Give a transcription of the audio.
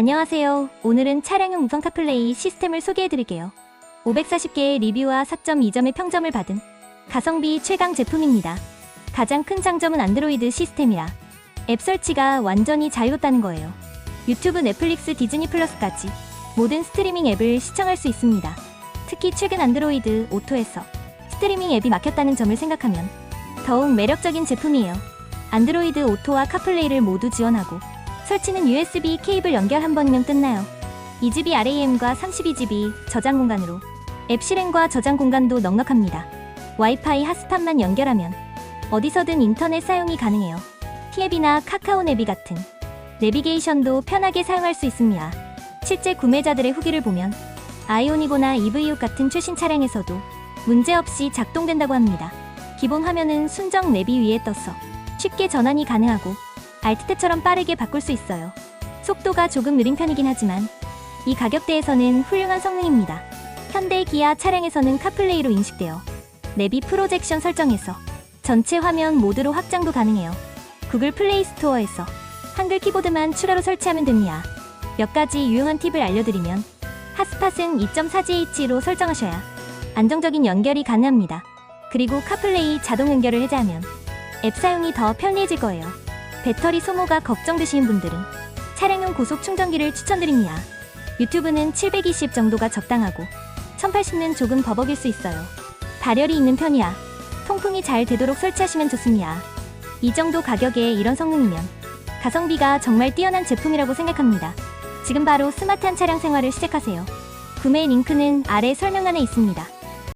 안녕하세요. 오늘은 차량용 무선 카플레이 시스템을 소개해드릴게요. 540개의 리뷰와 4.2점의 평점을 받은 가성비 최강 제품입니다. 가장 큰 장점은 안드로이드 시스템이라 앱 설치가 완전히 자유롭다는 거예요. 유튜브, 넷플릭스, 디즈니 플러스까지 모든 스트리밍 앱을 시청할 수 있습니다. 특히 최근 안드로이드 오토에서 스트리밍 앱이 막혔다는 점을 생각하면 더욱 매력적인 제품이에요. 안드로이드 오토와 카플레이를 모두 지원하고 설치는 USB 케이블 연결 한 번이면 끝나요. 2GB RAM과 32GB 저장 공간으로 앱 실행과 저장 공간도 넉넉합니다. 와이파이 핫스팟만 연결하면 어디서든 인터넷 사용이 가능해요. 티앱이나 카카오 내비 같은 내비게이션도 편하게 사용할 수 있습니다. 실제 구매자들의 후기를 보면 아이오니고나 EV6 같은 최신 차량에서도 문제없이 작동된다고 합니다. 기본 화면은 순정 내비 위에 떠서 쉽게 전환이 가능하고 알트탭처럼 빠르게 바꿀 수 있어요. 속도가 조금 느린 편이긴 하지만 이 가격대에서는 훌륭한 성능입니다. 현대 기아 차량에서는 카플레이로 인식되어 내비 프로젝션 설정에서 전체 화면 모드로 확장도 가능해요. 구글 플레이 스토어에서 한글 키보드만 추가로 설치하면 됩니다. 몇 가지 유용한 팁을 알려드리면 핫스팟은 2.4GH로 설정하셔야 안정적인 연결이 가능합니다. 그리고 카플레이 자동 연결을 해제하면 앱 사용이 더 편리해질 거예요. 배터리 소모가 걱정되시는 분들은 차량용 고속 충전기를 추천드립니다. 유튜브는 720 정도가 적당하고 1080는 조금 버벅일 수 있어요. 발열이 있는 편이야. 통풍이 잘 되도록 설치하시면 좋습니다. 이 정도 가격에 이런 성능이면 가성비가 정말 뛰어난 제품이라고 생각합니다. 지금 바로 스마트한 차량 생활을 시작하세요. 구매 링크는 아래 설명란에 있습니다.